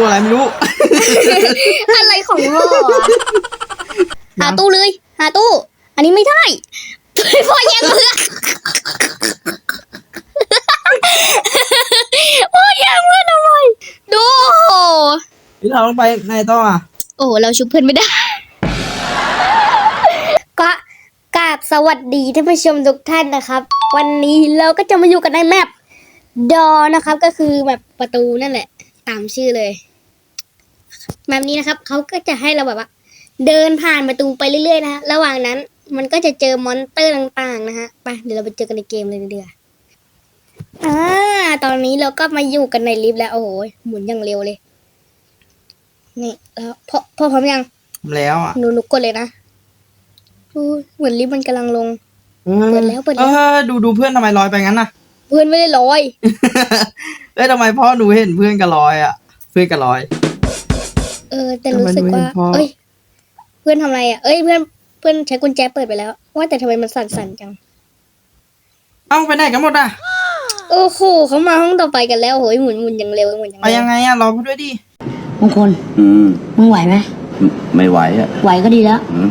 ตัวอะไรไม่รู้ อะไรของพ่ออะหาตู้เลย หาตู้ อันนี้ไม่ได้ พ่อแย่งเพื่อนพ่อแย่งเพื่อนทำไมดู พี่เราต้องไปไหนต่ออะโอ้เราชุบเพื่อนไม่ได้ ก็กราบสวัสดีท่านผู้ชมทุกท่านนะครับ วันนี้เราก็จะมาอยู่กันในแมปดอนะครับ ก็คือแบบประตูนั่นแหละ ตามชื่อเลย แมปนี้นะครับเขาก็จะให้เราแบบว่า เดินผ่านประตูไปเรื่อยๆนะฮะระหว่างนั้นมันก็จะเจอมอนเตอร์ต่างๆนะฮะไปเดี๋ยวเราไปเจอกันในเกมเลยเดืออ่าตอนนี้เราก็มาอยู่กันในลิฟต์แล้วโอ้โหหมุนอย่างเร็วเลย นี่แล้วพ่อพ่อพร้อมยังทำแล้วอะหนูหนูกดเลยนะอู้เหมือนลิฟต์มันกำลังลงเปิดแล้วเปิดแล้วเออดูดูเพื่อนทำไมลอยไปงั้นน่ะ เพื่อนไม่ได้ลอยเอ้ยทำไมพ่อหนูเห็นเพื่อนกับลอยอะ เพื่อนกับลอย เออ แต่รู้สึกว่าทำไมหนูเห็นพ่อเอ้ย เพื่อนทำอะไรอะ เอ้ย เพื่อน เพื่อนใช้กุญแจเปิดไปแล้ว ว่าแต่ทำไมมันสั่นๆจัง เอ้าไปไหนกันหมดอะโอ้โหเขามาห้องต่อไปกันแล้วโหยหมุนหมุนอย่างเร็วหมุนอย่างไปเร็วยังไงอะรอพ่อด้วยดิมงคลอืม มึงไหวไหมไม่ไหวอะไหวก็ดีแล้ว อืม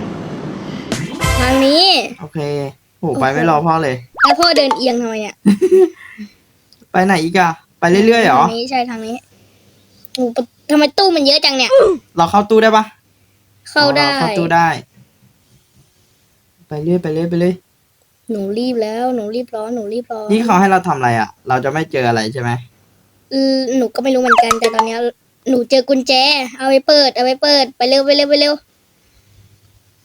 ทางนี้ โอเคโหไปไม่รอพ่อเลย แล้วพ่อเดินเอียงทำไมอะไปไหนอีกอะไปเรื่อยๆเหรอทางนี้ใช่ทางนี้โอ้โห ทำไมตู้มันเยอะจังเนี่ย เราเข้าตู้ได้ปะเข้าได้อ๋อรเข้าตู้ได้ ไปเรื่อยไปเรื่อยไปเรื่อยหนูรีบแล้วหนูรีบร้อนหนูรีบร้อนนี่เขาให้เราทำอะไรอะ เราจะไม่เจออะไรใช่ไหมเออหนูก็ไม่รู้เหมือนกันแต่ตอนเนี้ยหนูเจอกุญแจ เอาไปเปิด เอาไปเปิดไปเร็วไปเร็วไปเร็ว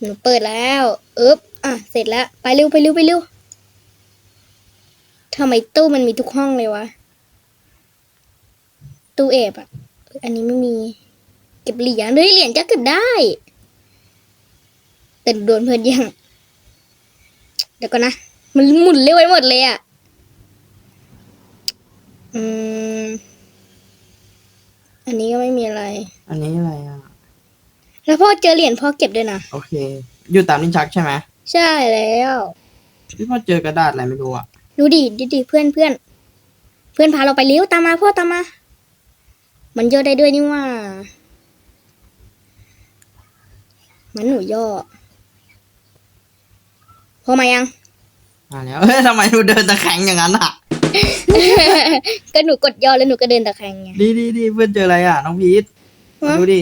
หนูเปิดแล้วอึ๊บอะเสร็จแล้วไปเร็วไปเร็วไปเร็วทำไมตู้มันมีทุกห้องเลยวะตู้เอบอะ อันนี้ไม่มี เก็บเหรียญเฮ้ยเหรียญก็เก็บได้ แต่โดนเพื่อนแย่งเดี๋ยวก่อนนะ มันหมุนเร็วไปหมดเลยอะ อืม อันนี้ก็ไม่มีอะไร อันนี้อะไรอะ แล้วพ่อเจอเหรียญพ่อเก็บด้วยนะ โอเค อยู่ตามลิ้นชักใช่ไหม ใช่แล้วพี่พ่อเจอกระดาษอะไรไม่รู้อะ ดูดิดูดิเพื่อนเพื่อน เพื่อนพาเราไปเลี้ยวตามมาพ่อตามมา มันย่อได้ด้วยนี่ว่า มันหนูย่อ พอมายัง มาแล้วเฮ้ยทำไมหนูเดินตะแคงอย่างนั้นอะ ก็หนูกดย่อแล้วหนูก็เดินตะแคงไง ดีดีดีเพื่อนเจออะไรอะ น้องพีทมาฮะดูดิ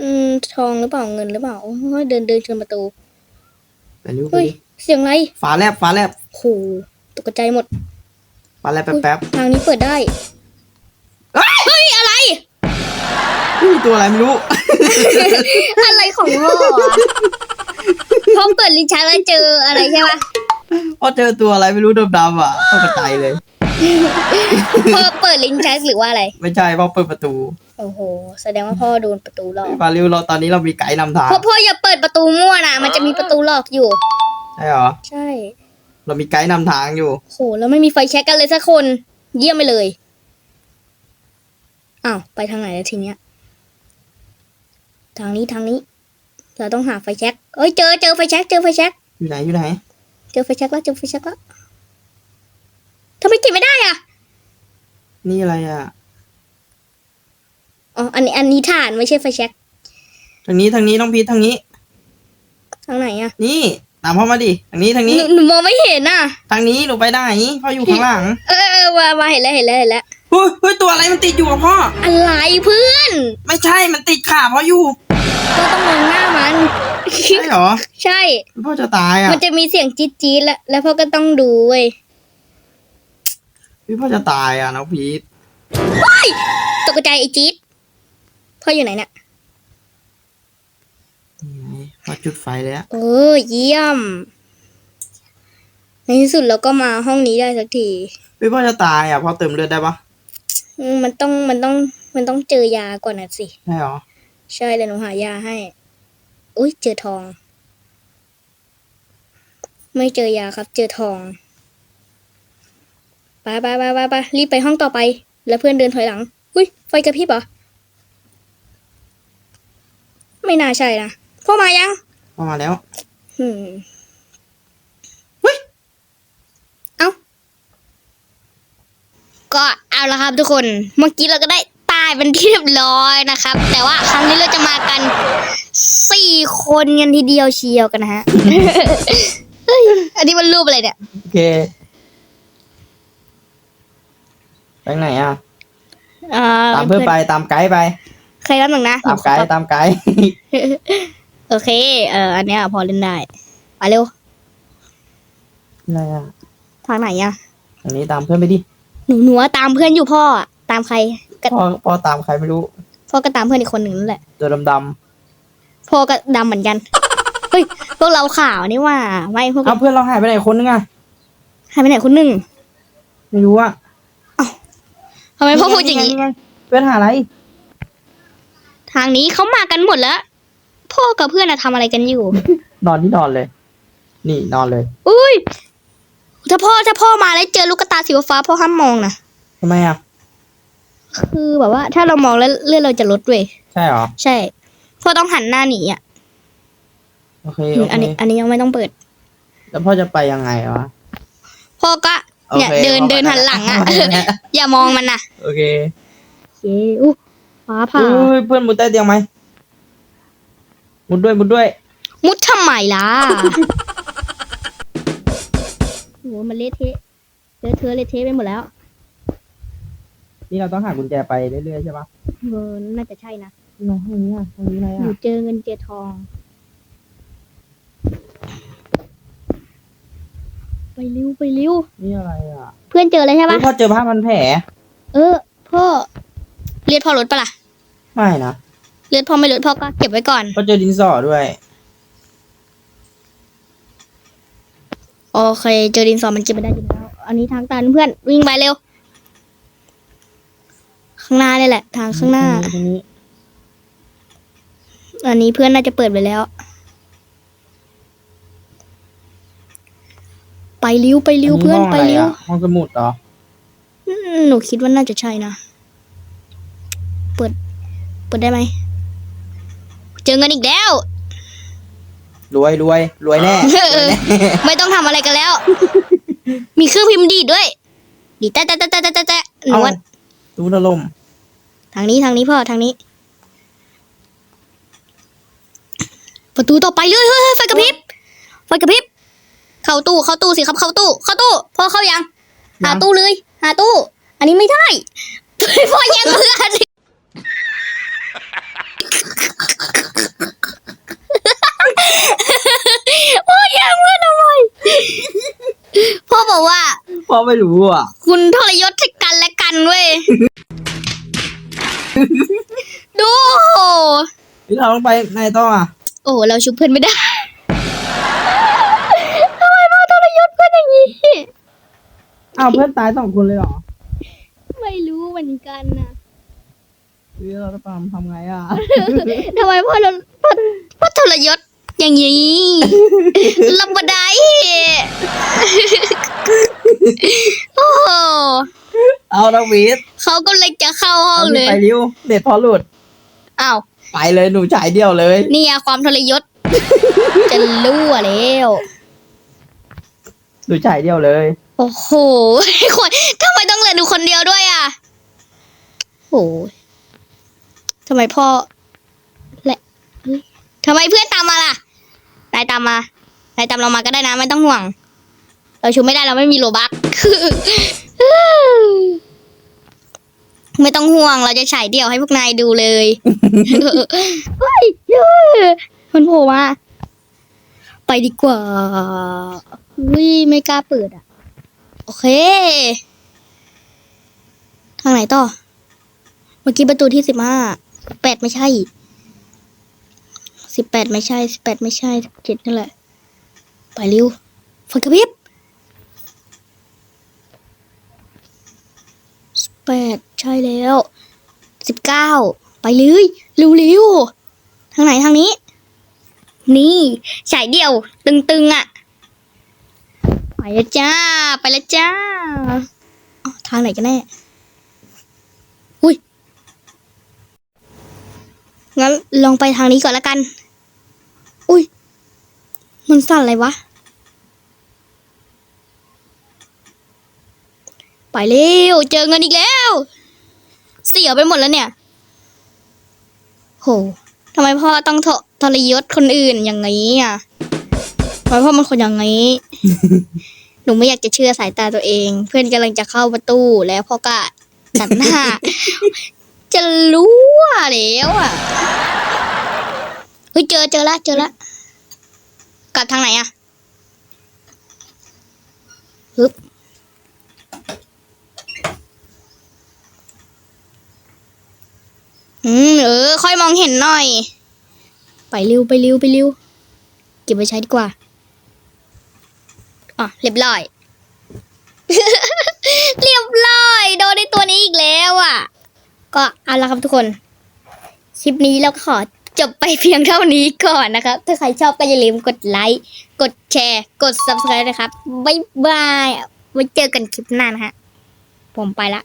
อืมทองหรือเปล่าเงินหรือเปล่าโอ้ยเดินเดินชนประตู ไปเร็วไปเฮ้ย ดิเสียงอะไรฟ้าแลบฟ้าแลบโหตกใจหมดฟ้าแลบแป๊บแป๊บ ทางนี้เปิดได้ เฮ้ยอะไรเฮ้ยตัวอะไรไม่รู้ อะไรของพ่ออะพ่อเปิดลิ้นชักแล้วเจออะไรใช่ปะพ่อเจอตัวอะไรไม่รู้ดำๆอะตกใจเลยพ่อเปิดลิ้นชักหรือว่าอะไร ไม่ใช่พ่อเปิดประตูโอ้โห แสดงว่าพ่อโดนประตูหลอกฟ้าเร็วเราตอนนี้เรามีไกด์นำทางพ่อพ่ออย่าเปิดประตูมั่วนะมันจะมีประตูหลอกอยู่ ใช่เหรอ ใช่ เรามีไกด์นำทางอยู่ โหแล้วไม่มีไฟแช็กกันเลยสักคน เยี่ยมไปเลย อ้าว ไปทางไหนแล้วทีเนี้ย ทางนี้ทางนี้ เราต้องหาไฟแช็กเอ้ยเจอเจอไฟแช็กเจอไฟแช็กอยู่ไหนอยู่ไหน เจอไฟแช็กแล้วเจอไฟแช็กแล้วทำไมเก็บไม่ได้อะ นี่อะไรอะ อ๋อ อันนี้อันนี้ฐานไม่ใช่ไฟแช็กทางนี้ทางนี้น้องพีททางนี้ ทางไหนอะ นี่ตามพ่อมาดิ ทางนี้ทางหนี้นูหนูมองไม่เห็นอะ ทางนี้หนูไปได้พ่ออยู่ข้างหลัง เออเออมามาเห็นแล้วเห็นแล้วเห็นแล้ว เฮ้ยเฮ้ยตัวอะไรมันติดอยู่กับพ่อ อะไรเพื่อน ไม่ใช่มันติดขาพ่ออยู่ก็ต้องมองหน้ามัน ใช่เหรอใช่ พ่อจะตายอะมันจะมีเสียงจี๊ดจี๊ดแล้วแล้วพ่อก็ต้องดูเว้ยพี่พ่อจะตายอะน้องพีทตกใจไอ้จี๊ดพ่ออยู่ไหนเนี่ยนี่ไงพ่อจุดไฟเลยอะเออเยี่ยม ในที่สุดเราก็มาห้องนี้ได้สักทีพี่พ่อจะตายอะพ่อเติมเลือดได้ปะอื มมันต้องมันต้องมันต้องเจอยาก่อนนะสิ ใช่เหรอ ใช่เลยหนูหายาให้ อุ้ยเจอทอง ไม่เจอยาครับ เจอทองไปไปไปไปไปรีบไปห้องต่อไป แล้วเพื่อนเดินถอยหลัง อุ้ยไฟกระพริบเหรอ ไม่น่าใช่นะพ่อมายังพ่อมาแล้ว อืม เฮ้ย เอา ก็เอาละครับทุกคน เมื่อกี้เราก็ได้ตายเป็นที่เรียบร้อยนะครับ แต่ว่าครั้งนี้เราจะมากันสี่คนกันทีเดียวเชียวกันนะฮะเฮ้ยอันนี้มันรูปอะไรเนี่ย โอเค ไปไหนอะ อ่ตามเพื่อนไปตามไกด์ไปใครรับหนึ่งนะตามไกด์ตามไกด์ โอเค เอออันเนี้ยพอเล่นได้ไปเร็วอะไรอะทางไหนอะอันนี้ตามเพื่อนไปดิ หนูหนูว่าตามเพื่อนอยู่พ่ออะตามใครก็พ่อพ่อตามใครไม่รู้ พ่อก็ตามเพื่อนอีกคนหนึ่งนั่นแหละ ตัวดำพ่อก็ดำเหมือนกัน เฮ้ยพวกเราขาวนี่ว่าไม่พวกๆเอาเพื่อนเราหายไปไหนคนนึงอะหายไปไหนคนหนึ่งไม่รู้อะทำไมพ่อพูดอย่างนี้ นี้เพื่อนหาอะไร ทางนี้เขามากันหมดแล้ว พ่อกับเพื่อนอะทำอะไรกันอยู่ นอนที่นอนเลย นี่นอนเลย อุ้ย ถ้าพ่อถ้าพ่อมาแล้วเจอลูกตาสีฟ้าพ่อห้ามมองนะทำไมอะ คือแบบว่า ถ้าเรามองแล้วเลือดเราจะลดเว้ยใช่เหรอ ใช่ พ่อต้องหันหน้าหนีอะ โอเคโออันเคนี้ อันนี้ยังไม่ต้องเปิด แล้วพ่อจะไปยังไงวะ พ่อก็ เนี่ยโอคเดินพ่อไปเดินหันหลังอะไปแล้วอย่ามองมันนะโอเคโอเคอู้ฟ้าผ่าอุ้ยเพื่อนมุดใต้เตียงไหมมุดด้วยมุดด้วย มุดทำไมล่ะ โอ้โหมันเละเทะเลอะเทอะเละเทะไปหมดแล้วนี่เราต้องหากุญแจไปเรื่อยๆใช่ปะเออน่าจะใช่นะนี่ไงทางนี้อะทางนี้อะไรหนูอะเจอเงินเจอทอง ไปเร็วไปเร็วนี่อะไรอะเพื่อนเจอแล้วใช่เฮ้ปะยพ่อเจอผ้าพันแผลเออพ่อเลือดพ่อลดปะล่ะไม่นะเลือดพ่อไม่ลดพ่อก็เก็บไว้ก่อน พ่อเจอดินสอด้วย โอเค เจอดินสอมันเก็บไม่ได้อยู่แล้ว อันนี้ทางตันเพื่อนวิ่งไปเร็ว ข้างหน้านี่แหละ ทางข้างหน้าตรงนี้อันนี้เพื่อนน่าจะเปิดไปแล้ว ไปเร็วไปเร็วอัเพื่อนห้งไปะรเร็วอะห้องสมุดเหรออืมหนูคิดว่าน่าจะใช่นะ เปิด เปิดได้ไหม เจอเงินอีกแล้ว รวยรวยรวยแน่รวยแน่ ไม่ต้องทำอะไรกันแล้ว มีเครื่องพิมพ์ดีดด้วย ดีดแตะแตะแตะแตะแตะแตะหนูเอาว่าตู้ถล่มทางนี้ทางนี้พ่อทางนี้ ประตูต่อไปเลยเฮ้ยเฮ้ยไฟกระพริบไฟกระพริบเข้าตู้เข้าตู้สิครับเข้าตู้เข้าตู้พ่อเข้ายังหาตู้เลยหาตู้ อันนี้ไม่ได้ พ่อแย่งเพื่อน พ่อแย่งเพื่อนทำไมพ่อบอกว่า พ่อไม่รู้อะ คุณทรยศให้กันและกันเว้ย ดูนี่เราต้องไปไหนต่ออะ โอ้โหเราชุบเพื่อนไม่ได้ทำไมพ่อทรยศเพื่อนอย่างนี้ อ้าวเพื่อนตายสองคนเลยเหรอไม่รู้เหมือนกันนะนี่เราจะทำทำไงอะ ทำไมพ่อทรพ่อพ่อทรยศ อย่างนี้รับบ่ได้โอ้โหเอาดักวีดเขาก็เลยจะเข้าห้อเอางเลยไปริ้วเด็ดพอหลุดอ้าวไปเลยหนูฉายเดียวเลย นี่อะความทรยศจะรั่วแล้วหนูฉายเดียวเลย โอ้โหคนทำไมต้องเหลือหนูคนเดียวด้วยอะโอ้โหทำไมพ่อและเฮ้ยทำไมเพื่อนตามมาล่ะ นายตามมานายตามเรามาก็ได้นะไม่ต้องห่วง เราชูไม่ได้เราไม่มีโลบักไม่ต้องห่วงเราจะฉายเดี่ยวให้พวกนายดูเลยเฮ้ยเฮ้ยมันโผล่มาไปดีกว่าวิไม่กล้าเปิดอะ โอเค ทางไหนต่อ เมื่อกี้ประตูที่สิบห้าแปดไม่ใช่ สิบแปดไม่ใช่สิบแปดไม่ใช่สิบเจ็ดนั่นแหละ ไปเร็วไฟกระพริบสิบแปดใช่แล้วสิบเก้าไปเลยเร็วๆทางไหนทางนี้ นี่ฉายเดี่ยว ตึงๆอะ ไปแล้วจ้า ไปแล้วจ้าทางไหนกันแน่อุ้ยงั้นลองไปทางนี้ก่อนละกัน มันสั่นอะไรวะ ไปเร็ว เจอเงินอีกแล้ว เสียไปหมดแล้วเนี่ย โหทำไมพ่อต้องททรยศคนอื่นอย่างนี้อะทำไมพ่อเป็นคนอย่างนี้ หนูไม่อยากจะเชื่อสายตาตัวเอง เพื่อนกำลังจะเข้าประตูแล้วพ่อก็ตัดหน้า จะรู้ว่าแล้วอะ เฮ้ยเจอเจอละเจอละ กลับทางไหนอะฮึบอืมเออ ค่อยมองเห็นหน่อย ไปเร็วไปเร็วไปเร็วเก็บไว้ใช้ดีกว่าอะเรียบร้อย เรียบร้อย โดนในตัวนี้อีกแล้วอะ ก็เอาละครับทุกคน คลิปนี้เราก็ขอ จบไปเพียงเท่านี้ก่อนนะครับ ถ้าใครชอบก็อย่าลืมกดไลค์ กดแชร์ กด subscribe นะครับ บ๊ายบาย ไว้เจอกันคลิปหน้านะฮะ ผมไปละ